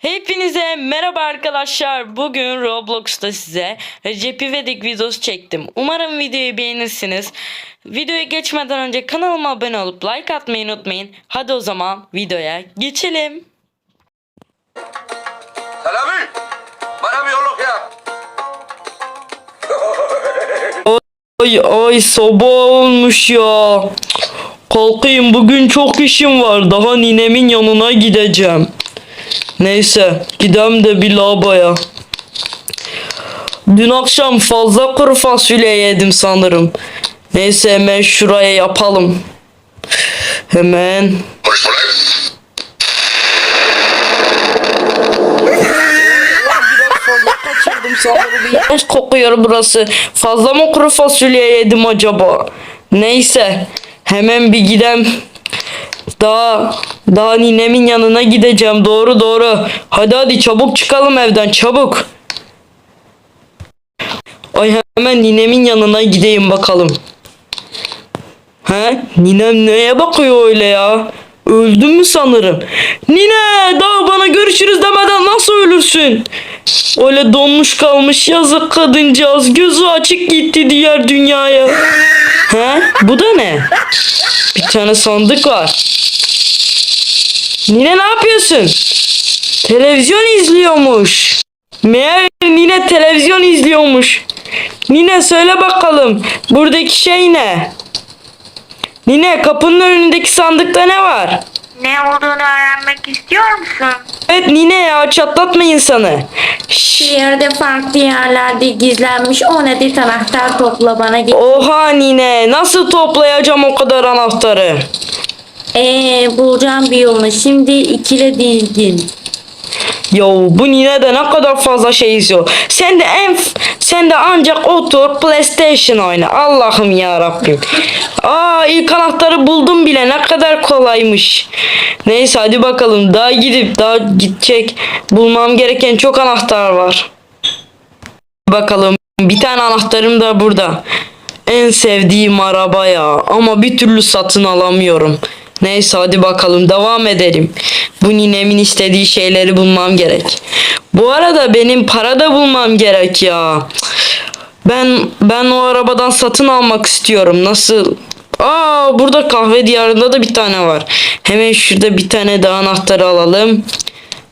Hepinize merhaba arkadaşlar. Bugün Roblox'ta size Recep İvedik videosu çektim. Umarım videoyu beğenirsiniz. Videoya geçmeden önce kanalıma abone olup like atmayı unutmayın. Hadi o zaman videoya geçelim. Selami, bana bir yolluk yap. Ay ay sabah olmuş ya. Kalkayım bugün çok işim var. Daha ninemin yanına gideceğim. Neyse gidem de bir lavaboya. Dün akşam fazla kuru fasulye yedim sanırım. Neyse hemen şuraya yapalım. Hemen. İğrenç kokuyor burası. Fazla mı kuru fasulye yedim acaba? Neyse. Hemen bir gidem. Daha daha ninemin yanına gideceğim. Doğru doğru. Hadi hadi çabuk çıkalım evden çabuk. Ay hemen ninemin yanına gideyim bakalım. He? Ninem neye bakıyor öyle ya? Öldün mü sanırım? Nine daha bana görüşürüz demeden nasıl ölürsün? Öyle donmuş kalmış yazık kadıncağız gözü açık gitti diğer dünyaya. He? Bu da ne? Bir tane sandık var. Nine ne yapıyorsun? Televizyon izliyormuş. Meğer Nine televizyon izliyormuş. Nine söyle bakalım buradaki şey ne? Nine kapının önündeki sandıkta ne var? Ne olduğunu öğrenmek istiyor musun? Evet Nine ya çatlatma insanı. Yerde farklı yerlerde gizlenmiş 10 adet anahtar topla bana git. Oha Nine nasıl toplayacağım o kadar anahtarı? Eee bulacağım bir yolunu. Şimdi ikile dizgin. Yo bu Nine de ne kadar fazla şey izliyor. Sen de en sen de ancak otur PlayStation oyna. Allah'ım ya Rabbim. Aa ilk anahtarı buldum bile. Ne kadar kolaymış. Neyse hadi bakalım. Daha gidip daha gidecek. Bulmam gereken çok anahtar var. Bakalım. Bir tane anahtarım da burada. En sevdiğim araba ya. Ama bir türlü satın alamıyorum. Neyse hadi bakalım devam edelim. Bu ninemin istediği şeyleri bulmam gerek. Bu arada benim para da bulmam gerek ya. Ben ben o arabadan satın almak istiyorum. Nasıl? Aa burada kahve diyarında da bir tane var. Hemen şurada bir tane daha anahtarı alalım.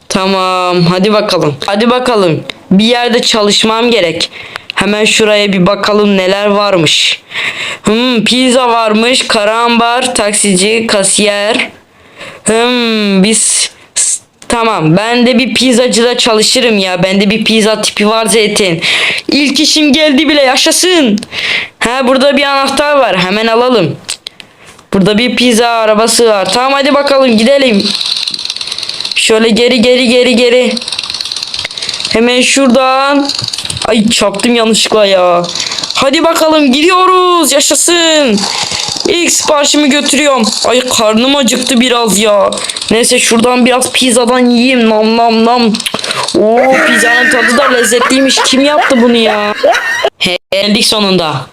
Tamam hadi bakalım. Hadi bakalım. Bir yerde çalışmam gerek. Hemen şuraya bir bakalım neler varmış. Hmm, pizza varmış. Karambar, taksici, kasiyer. Hmm, biz tamam. Ben de bir pizzacıda çalışırım ya. Bende bir pizza tipi var zaten. İlk işim geldi bile yaşasın. Ha burada bir anahtar var. Hemen alalım. Burada bir pizza arabası var. Tamam hadi bakalım gidelim. Şöyle geri geri geri geri. Hemen şuradan. Ay çarptım yanlışlıkla ya. Hadi bakalım gidiyoruz. Yaşasın. İlk siparişimi götürüyorum. Ay karnım acıktı biraz ya. Neyse şuradan biraz pizzadan yiyeyim. Nam nam nam. Oo pizzanın tadı da lezzetliymiş. Kim yaptı bunu ya? He, geldik sonunda.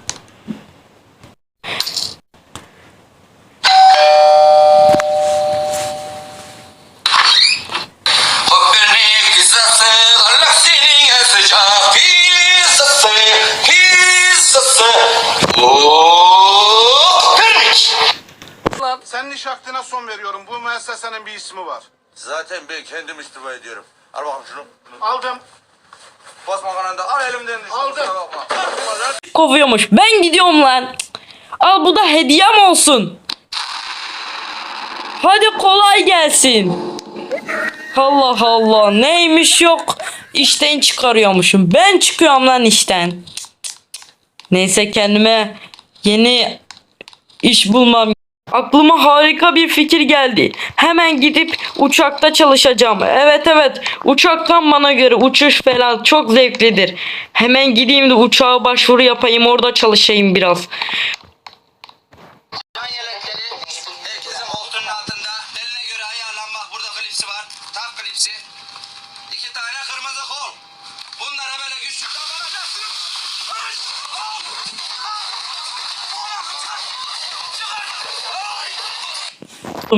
Müessesenin bir ismi var. Zaten ben kendim istifa ediyorum. Al bakalım şunu. Aldım. Basma kananda al elimden düştü. Aldım. kovuyormuş. Ben gidiyorum lan. Al bu da hediyem olsun. Hadi kolay gelsin. Allah Allah neymiş yok. İşten çıkarıyormuşum. Ben çıkıyorum lan işten. Neyse kendime yeni iş bulmam. Aklıma harika bir fikir geldi. Hemen gidip uçakta çalışacağım. Evet evet uçaktan bana göre uçuş falan çok zevklidir. Hemen gideyim de uçağa başvuru yapayım orada çalışayım biraz.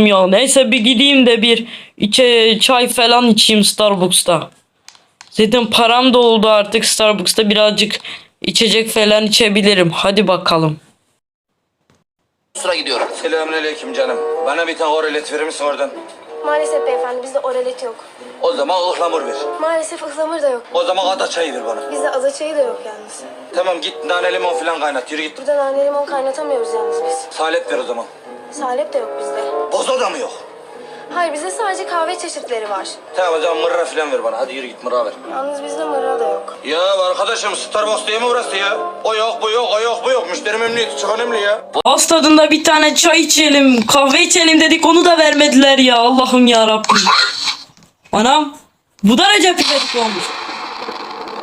Ay! ya neyse bir gideyim de bir içe çay falan içeyim Starbucks'ta. Zaten param da oldu artık Starbucks'ta birazcık içecek falan içebilirim. Hadi bakalım. Sıra gidiyorum. Selamünaleyküm canım. Bana bir tane oralet verir misin oradan? Maalesef beyefendi bizde oralet yok. O zaman ıhlamur ver. Maalesef ıhlamur da yok. O zaman ada çayı ver bana. Bizde aza çayı da yok yalnız. Tamam git nane limon falan kaynat. Yürü git. Burada nane limon kaynatamıyoruz yalnız biz. Salep ver o zaman. Salep de yok bizde. Boza da mı yok? Hayır bizde sadece kahve çeşitleri var. Tamam o zaman mırra falan ver bana. Hadi yürü git mırra ver. Yalnız bizde mırra da yok. Ya arkadaşım Starbucks değil mi burası ya? O yok bu yok o yok bu yok. Müşteri memnuniyeti çok önemli ya. Ağız tadında bir tane çay içelim, kahve içelim dedik onu da vermediler ya. Allah'ım ya Rabbim. Anam, bu da Recep İvedik olmuş.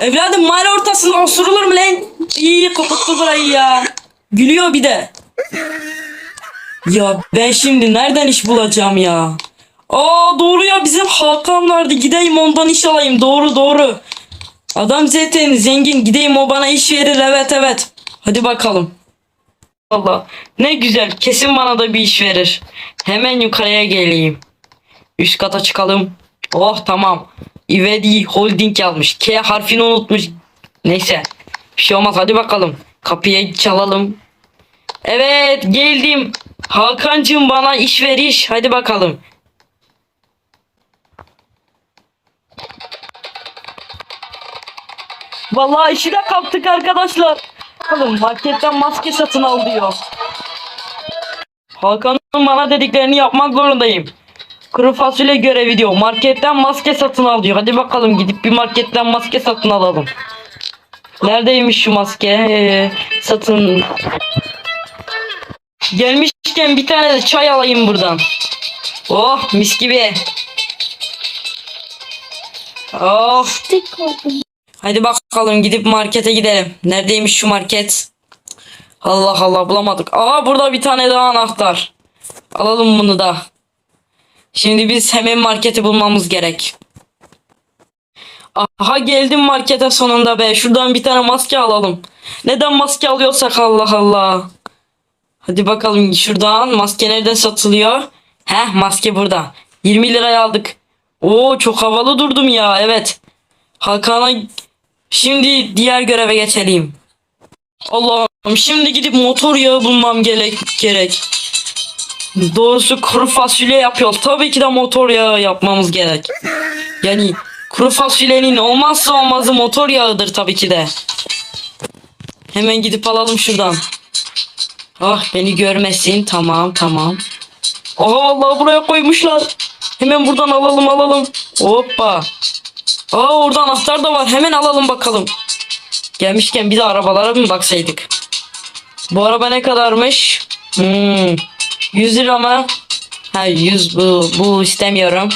Evladım mahalle ortasında osurulur mu lan? İyi kokuttu burayı ya. Gülüyor bir de. Ya ben şimdi nereden iş bulacağım ya? Aa doğru ya bizim Hakan vardı. Gideyim ondan iş alayım. Doğru doğru. Adam zaten zengin. Gideyim o bana iş verir. Evet evet. Hadi bakalım. Allah ne güzel kesin bana da bir iş verir. Hemen yukarıya geleyim. Üst kata çıkalım. Oh tamam. Ivedi Holding yazmış. K harfini unutmuş. Neyse. Bir şey olmaz hadi bakalım. Kapıya çalalım. Evet geldim. Hakan'cığım bana iş ver iş. Hadi bakalım. Vallahi işi de kaptık arkadaşlar. Bakalım marketten maske satın al diyor. Hakan'ın bana dediklerini yapmak zorundayım. Kuru fasulye görevi diyor. Marketten maske satın al diyor. Hadi bakalım gidip bir marketten maske satın alalım. Neredeymiş şu maske? Ee, satın. Gelmişken bir tane de çay alayım buradan. Oh mis gibi. Oh. Hadi bakalım gidip markete gidelim. Neredeymiş şu market? Allah Allah bulamadık. Aa burada bir tane daha anahtar. Alalım bunu da. Şimdi biz hemen marketi bulmamız gerek. Aha geldim markete sonunda be. Şuradan bir tane maske alalım. Neden maske alıyorsak Allah Allah. Hadi bakalım şuradan maske nerede satılıyor? Heh maske burada. 20 liraya aldık. Oo çok havalı durdum ya evet. Hakan'a Şimdi diğer göreve geçelim. Allah'ım şimdi gidip motor yağı bulmam gerek. gerek. Doğrusu kuru fasulye yapıyor. Tabii ki de motor yağı yapmamız gerek. Yani kuru fasulyenin olmazsa olmazı motor yağıdır tabii ki de. Hemen gidip alalım şuradan. Ah beni görmesin. Tamam tamam. Aha vallahi buraya koymuşlar. Hemen buradan alalım alalım. Hoppa. Aa orada anahtar da var. Hemen alalım bakalım. Gelmişken bir de arabalara mı baksaydık? Bu araba ne kadarmış? Hmm. 100 lira mı? Ha 100 bu, bu istemiyorum.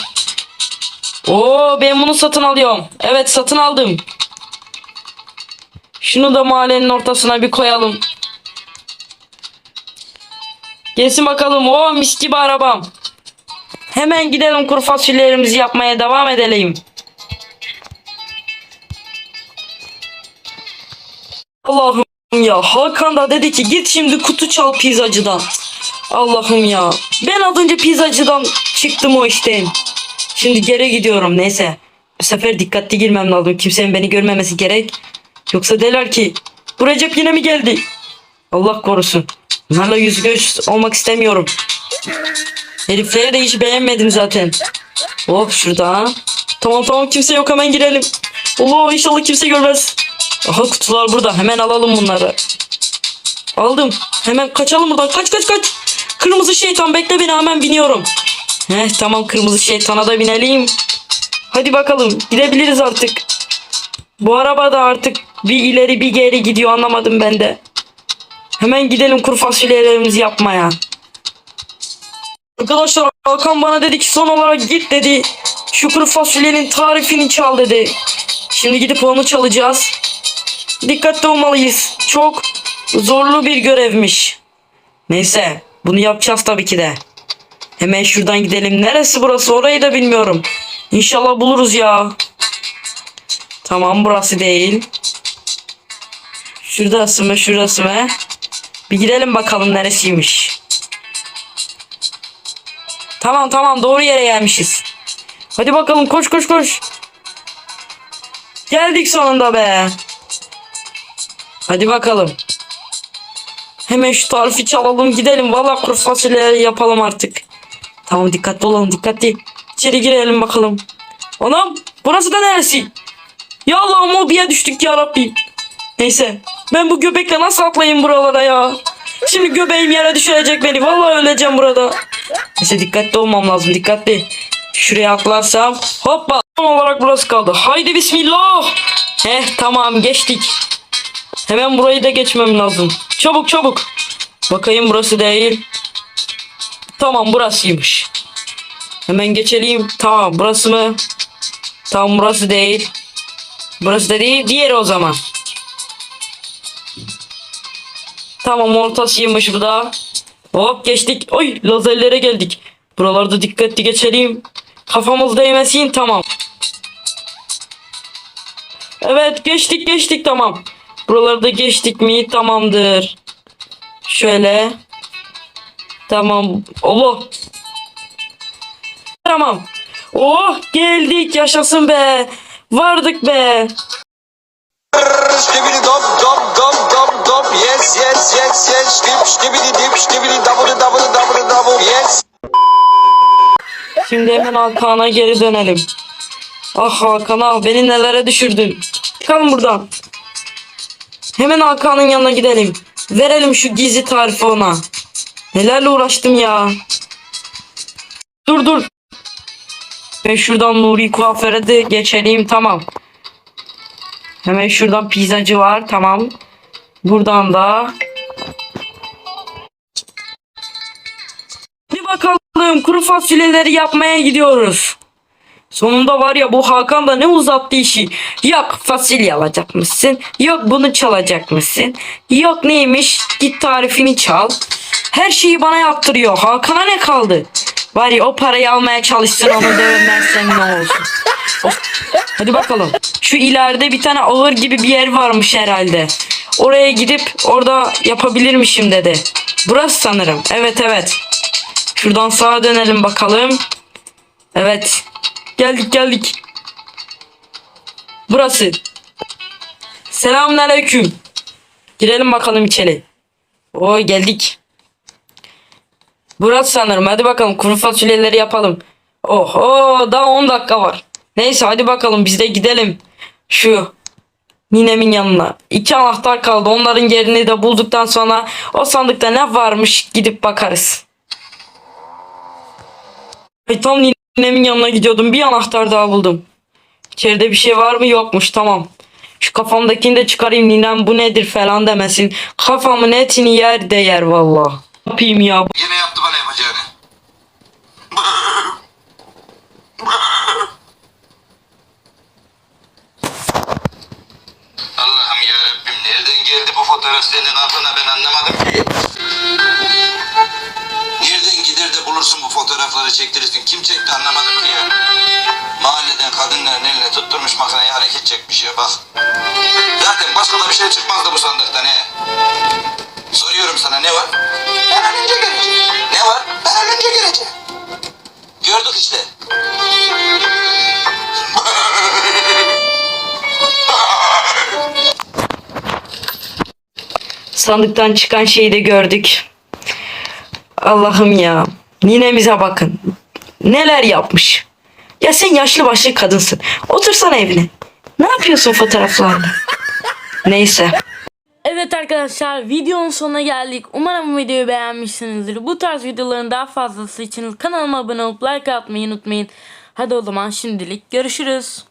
Oo ben bunu satın alıyorum. Evet satın aldım. Şunu da mahallenin ortasına bir koyalım. Gelsin bakalım. Oo mis gibi arabam. Hemen gidelim kuru fasulyelerimizi yapmaya devam edelim. Allah'ım ya Hakan da dedi ki git şimdi kutu çal pizzacıdan. Allah'ım ya. Ben az önce pizzacıdan çıktım o işten. Şimdi geri gidiyorum neyse. Bu sefer dikkatli girmem lazım. Kimsenin beni görmemesi gerek. Yoksa derler ki bu Recep yine mi geldi? Allah korusun. Bunlarla yüz göz olmak istemiyorum. Herifleri de hiç beğenmedim zaten. Hop şuradan. Tamam tamam kimse yok hemen girelim. Allah inşallah kimse görmez. Aha kutular burada. Hemen alalım bunları. Aldım. Hemen kaçalım buradan. Kaç kaç kaç. Kırmızı şeytan bekle beni hemen biniyorum. Heh tamam kırmızı şeytana da binelim. Hadi bakalım gidebiliriz artık. Bu araba da artık bir ileri bir geri gidiyor anlamadım ben de. Hemen gidelim kuru fasulyelerimizi yapmaya. Arkadaşlar Hakan bana dedi ki son olarak git dedi. Şu kuru fasulyenin tarifini çal dedi. Şimdi gidip onu çalacağız. Dikkatli olmalıyız. Çok zorlu bir görevmiş. Neyse bunu yapacağız tabii ki de. Hemen şuradan gidelim. Neresi burası orayı da bilmiyorum. İnşallah buluruz ya. Tamam burası değil. Şurası mı şurası mı? Bir gidelim bakalım neresiymiş. Tamam tamam doğru yere gelmişiz. Hadi bakalım koş koş koş. Geldik sonunda be. Hadi bakalım. Hemen şu tarifi çalalım gidelim. Valla kuru fasulye yapalım artık. Tamam dikkatli olalım dikkatli. İçeri girelim bakalım. Anam burası da neresi? Ya Allah'ım mobiye düştük ya Rabbi. Neyse ben bu göbekle nasıl atlayayım buralara ya? Şimdi göbeğim yere düşürecek beni. Vallahi öleceğim burada. Neyse dikkatli olmam lazım dikkatli. Şuraya atlarsam hoppa. Son olarak burası kaldı. Haydi bismillah. Heh tamam geçtik. Hemen burayı da geçmem lazım. Çabuk çabuk. Bakayım burası değil. Tamam burasıymış. Hemen geçelim. Tamam burası mı? Tamam burası değil. Burası da değil. Diğeri o zaman. Tamam ortasıymış bu da. Hop geçtik. Oy lazerlere geldik. Buralarda dikkatli geçelim. Kafamız değmesin tamam. Evet geçtik geçtik tamam. Buralarda geçtik mi tamamdır. Şöyle. Tamam. Allah. Tamam. Oh geldik yaşasın be. Vardık be. Skibidi dop dop dop dop dop yes yes yes yes skip skibidi dip skibidi double double double double yes Şimdi hemen Hakan'a geri dönelim. Ah Hakan ah beni nelere düşürdün. Çıkalım buradan. Hemen Hakan'ın yanına gidelim. Verelim şu gizli tarifi ona. Nelerle uğraştım ya. Dur dur. Ben şuradan Nuri kuaföre de geçelim tamam. Hemen şuradan pizzacı var tamam. Buradan da Hadi bakalım kuru fasulyeleri yapmaya gidiyoruz. Sonunda var ya bu Hakan da ne uzattı işi. Yok fasulye alacakmışsın. Yok bunu çalacakmışsın. Yok neymiş git tarifini çal. Her şeyi bana yaptırıyor. Hakan'a ne kaldı? Var ya o parayı almaya çalışsın onu dövmezsen ne olsun. Of. Hadi bakalım. Şu ileride bir tane ağır gibi bir yer varmış herhalde. Oraya gidip orada yapabilirmişim dedi. Burası sanırım. Evet evet. Şuradan sağa dönelim bakalım. Evet. Geldik geldik. Burası. Selamünaleyküm. Girelim bakalım içeri. Oo geldik. Burası sanırım. Hadi bakalım kuru fasulyeleri yapalım. Oh, oh daha 10 dakika var. Neyse hadi bakalım biz de gidelim. Şu ninemin yanına. İki anahtar kaldı. Onların yerini de bulduktan sonra o sandıkta ne varmış gidip bakarız. Ay tam ninemin yanına gidiyordum. Bir anahtar daha buldum. İçeride bir şey var mı? Yokmuş. Tamam. Şu kafamdakini de çıkarayım. Ninem bu nedir falan demesin. Kafamın etini yer de yer valla. Yapayım ya? Yine yapacağını. Allah'ım ya Rabbim nereden geldi bu fotoğraf senin aklına ben anlamadım ki. Nereden gider de bulursun bu fotoğrafları çektirirsin. Kim çekti anlamadım ki ya. Mahalleden kadınların eline tutturmuş makineye hareket çekmiş ya bak. Zaten başka da bir şey çıkmazdı bu sandıktan he. Soruyorum sana ne var? Ben ölünce göreceğim. Ne var? Ben ölünce göreceğim. Gördük işte. Sandıktan çıkan şeyi de gördük. Allah'ım ya. Ninemize bakın. Neler yapmış. Ya sen yaşlı başlı kadınsın. Otursana evine. Ne yapıyorsun fotoğraflarla? Neyse. Evet arkadaşlar videonun sonuna geldik. Umarım bu videoyu beğenmişsinizdir. Bu tarz videoların daha fazlası için kanalıma abone olup like atmayı unutmayın. Hadi o zaman şimdilik görüşürüz.